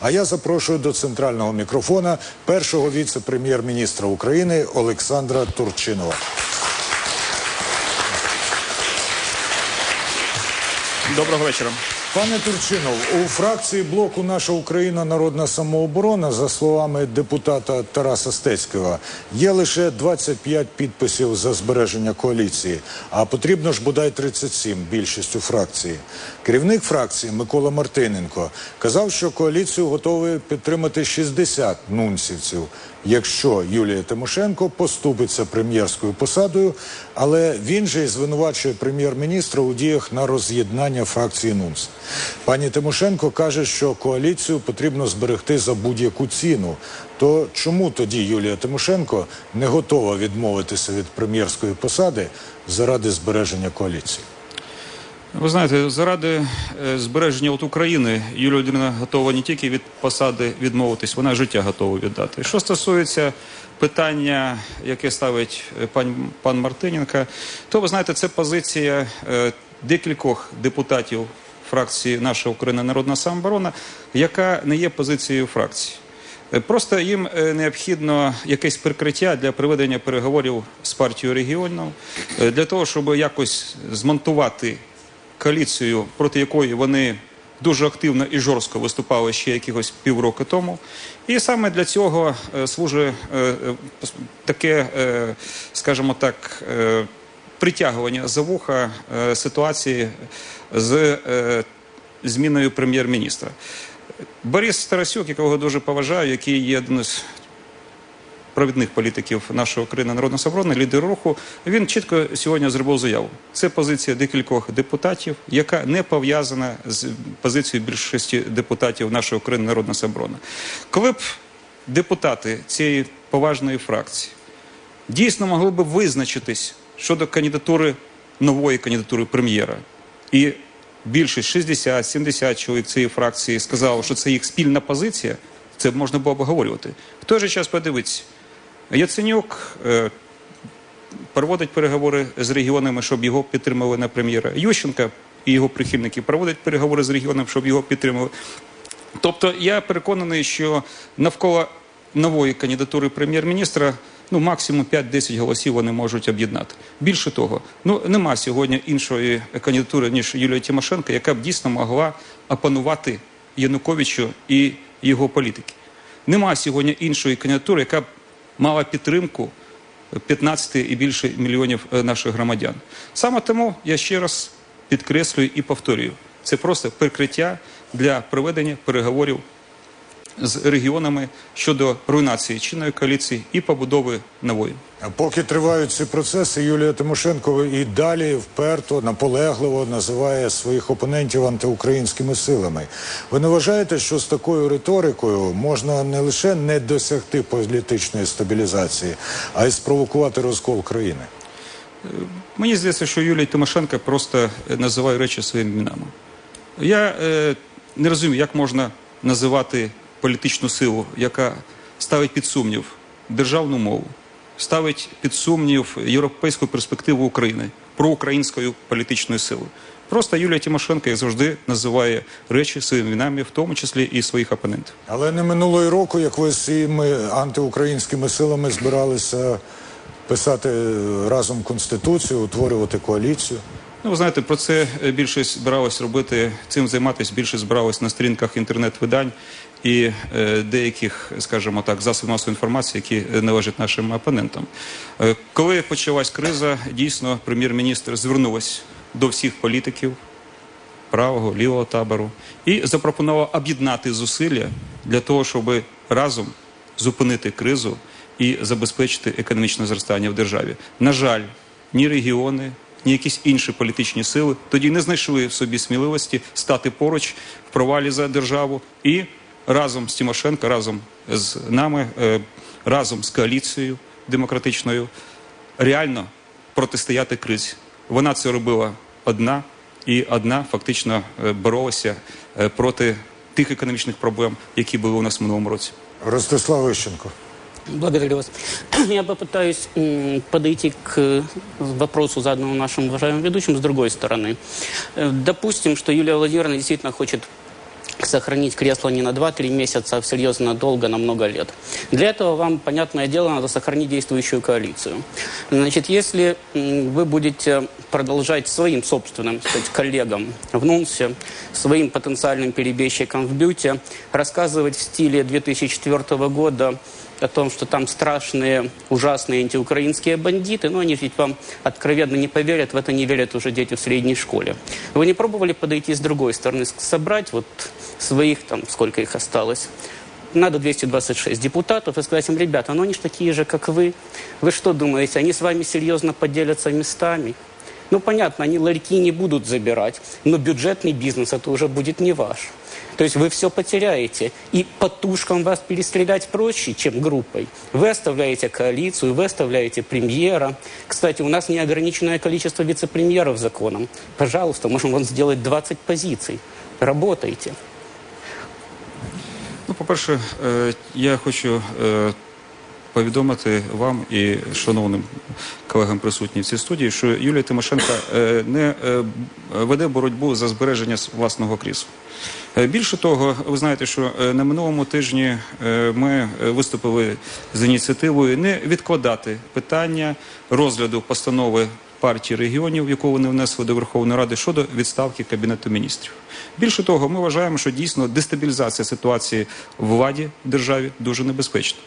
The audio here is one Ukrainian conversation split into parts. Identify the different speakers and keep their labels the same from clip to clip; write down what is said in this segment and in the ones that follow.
Speaker 1: А я запрошую до центрального мікрофона першого віце-прем'єр-міністра України Олександра Турчинова.
Speaker 2: Доброго вечора.
Speaker 1: Пане Турчинов, у фракції блоку Наша Україна народна самооборона, за словами депутата Тараса Стецького, є лише 25 підписів за збереження коаліції, а потрібно ж бодай 37 більшістю фракції. Керівник фракції Микола Мартиненко казав, що коаліцію готовий підтримати 60 нунсівців, якщо Юлія Тимошенко поступиться прем'єрською посадою, але він же й звинувачує прем'єр-міністра у діях на роз'єднання фракції НУНС. Пані Тимошенко каже, що коаліцію потрібно зберегти за будь-яку ціну. То чому тоді Юлія Тимошенко не готова відмовитися від прем'єрської посади заради збереження коаліції?
Speaker 2: Ви знаєте, заради е, збереження от України Юлія Володимирівна готова не тільки від посади відмовитись, вона життя готова віддати. Що стосується питання, яке ставить е, пан, пан Мартиненко, то ви знаєте, це позиція е, декількох депутатів фракції Наша Україна Народна самооборона, яка не є позицією фракції. Е, Просто їм е, необхідно якесь прикриття для проведення переговорів з партією регіонів, е, для того, щоб якось змонтувати коаліцію, проти якої вони дуже активно і жорстко виступали ще якихось півроку тому. І саме для цього служить таке, скажімо так, притягування за вуха е, ситуації з е, зміною прем'єр-міністра. Борис Тарасюк, якого дуже поважаю, який є один із провідних політиків нашої України народного соборона, лідер руху, він чітко сьогодні зробив заяву. Це позиція декількох депутатів, яка не пов'язана з позицією більшості депутатів нашої України народного соборона. Коли б депутати цієї поважної фракції дійсно могли б визначитись щодо кандидатури нової кандидатури прем'єра. І більшість 60-70 чоловік цієї фракції сказало, що це їх спільна позиція, це можна було обговорювати. В той же час подивіться, Яценюк е, проводить переговори з регіонами, щоб його підтримали на прем'єра. Ющенка і його прихильники проводять переговори з регіонами, щоб його підтримали. Тобто я переконаний, що навколо нової кандидатури прем'єр-міністра ну максимум 5-10 голосів вони можуть об'єднати. Більше того, ну нема сьогодні іншої кандидатури ніж Юлія Тимошенко, яка б дійсно могла опанувати Януковичу і його політики. Нема сьогодні іншої кандидатури, яка б мала підтримку 15 і більше мільйонів е, наших громадян. Саме тому я ще раз підкреслюю і повторюю: це просто прикриття для проведення переговорів з регіонами щодо руйнації чинної коаліції і побудови нової.
Speaker 1: А Поки тривають ці процеси, Юлія Тимошенко і далі вперто, наполегливо називає своїх опонентів антиукраїнськими силами. Ви не вважаєте, що з такою риторикою можна не лише не досягти політичної стабілізації, а й спровокувати розкол країни?
Speaker 2: Мені здається, що Юлія Тимошенко просто е, називає речі своїми іменами. Я е, не розумію, як можна називати політичну силу, яка ставить під сумнів державну мову, ставить під сумнів європейську перспективу України проукраїнською політичною силою. Просто Юлія Тимошенко, як завжди, називає речі своїми іменами, в тому числі і своїх опонентів.
Speaker 1: Але не минулої року, як ви з цими антиукраїнськими силами збиралися писати разом конституцію, утворювати коаліцію.
Speaker 2: Ну, ви знаєте, про це е, більшість збиралась робити, цим займатися більше збиралась на сторінках інтернет-видань і е, деяких, скажімо так, засобів масової інформації, які належать нашим опонентам. Е, коли почалась криза, дійсно прем'єр-міністр звернулась до всіх політиків правого, лівого табору і запропонував об'єднати зусилля для того, щоб разом зупинити кризу і забезпечити економічне зростання в державі. На жаль, ні регіони, ні якісь інші політичні сили тоді не знайшли в собі сміливості стати поруч в провалі за державу і разом з Тимошенко, разом з нами, е, разом з коаліцією демократичною реально протистояти кризі. Вона це робила одна, і одна фактично е, боролася е, проти тих економічних проблем, які були у нас в минулому році.
Speaker 1: Ростислав Ищенко.
Speaker 3: Благодарю вас. Я попытаюсь м, подойти к э, вопросу, заданному нашим уважаемым ведущим, с другой стороны. Э, Допустим, что Юлия Владимировна действительно хочет сохранить кресло не на 2-3 месяца, а серьезно надолго, на много лет. Для этого вам, понятное дело, надо сохранить действующую коалицию. Значит, если вы будете продолжать своим собственным, сказать, коллегам в НУНСе, своим потенциальным перебежчикам в Бюте рассказывать в стиле 2004 года о том, что там страшные, ужасные антиукраинские бандиты, но они ведь вам откровенно не поверят, в это не верят уже дети в средней школе. Вы не пробовали подойти с другой стороны, собрать вот своих, там, сколько их осталось, надо 226 депутатов и сказать им, ребята, ну они же такие же, как вы. Вы что думаете, они с вами серьезно поделятся местами? Ну, понятно, они ларьки не будут забирать, но бюджетный бизнес это уже будет не ваш. То есть вы все потеряете. И по тушкам вас перестрелять проще, чем группой. Вы оставляете коалицию, вы оставляете премьера. Кстати, у нас неограниченное количество вице-премьеров законом. Пожалуйста, можем вам сделать 20 позиций. Работайте.
Speaker 2: Ну, по-перше, е, я хочу е, повідомити вам і шановним колегам присутнім в цій студії, що Юлія Тимошенко е, не е, веде боротьбу за збереження власного крісла. Е, Більше того, ви знаєте, що на минулому тижні ми виступили з ініціативою не відкладати питання розгляду постанови партії регіонів, яку вони внесли до Верховної Ради щодо відставки Кабінету міністрів. Більше того, ми вважаємо, що дійсно дестабілізація ситуації в владі в державі дуже небезпечна.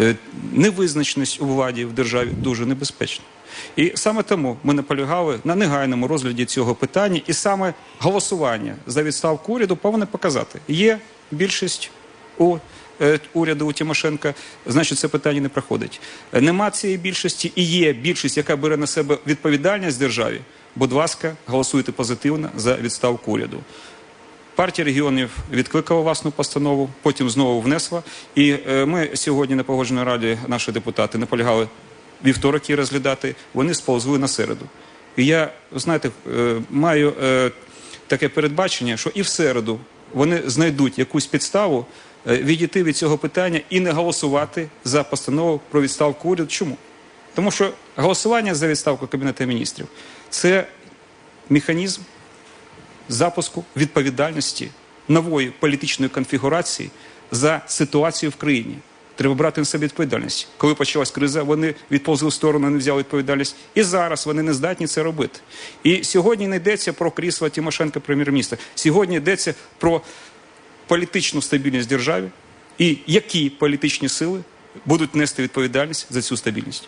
Speaker 2: Е, Невизначеність у владі в державі дуже небезпечна. І саме тому ми наполягали на негайному розгляді цього питання, і саме голосування за відставку уряду повинно показати, є більшість у е, уряду у Тимошенка, значить це питання не проходить. Нема цієї більшості і є більшість, яка бере на себе відповідальність державі. Будь ласка, голосуйте позитивно за відставку уряду. Партія регіонів відкликала власну постанову, потім знову внесла. І е, ми сьогодні на погодженій раді наші депутати наполягали вівторок її розглядати. Вони сповзли на середу. І я, знаєте, е, маю е, таке передбачення, що і в середу вони знайдуть якусь підставу відійти від цього питання і не голосувати за постанову про відставку уряду. Чому? Тому що голосування за відставку Кабінету міністрів це механізм запуску відповідальності нової політичної конфігурації за ситуацію в країні. Треба брати на себе відповідальність. Коли почалась криза, вони відповзли в сторону, не взяли відповідальність. І зараз вони не здатні це робити. І сьогодні не йдеться про крісло Тимошенка прем'єр-міністра. Сьогодні йдеться про політичну стабільність в державі і які політичні сили будуть нести відповідальність за цю стабільність.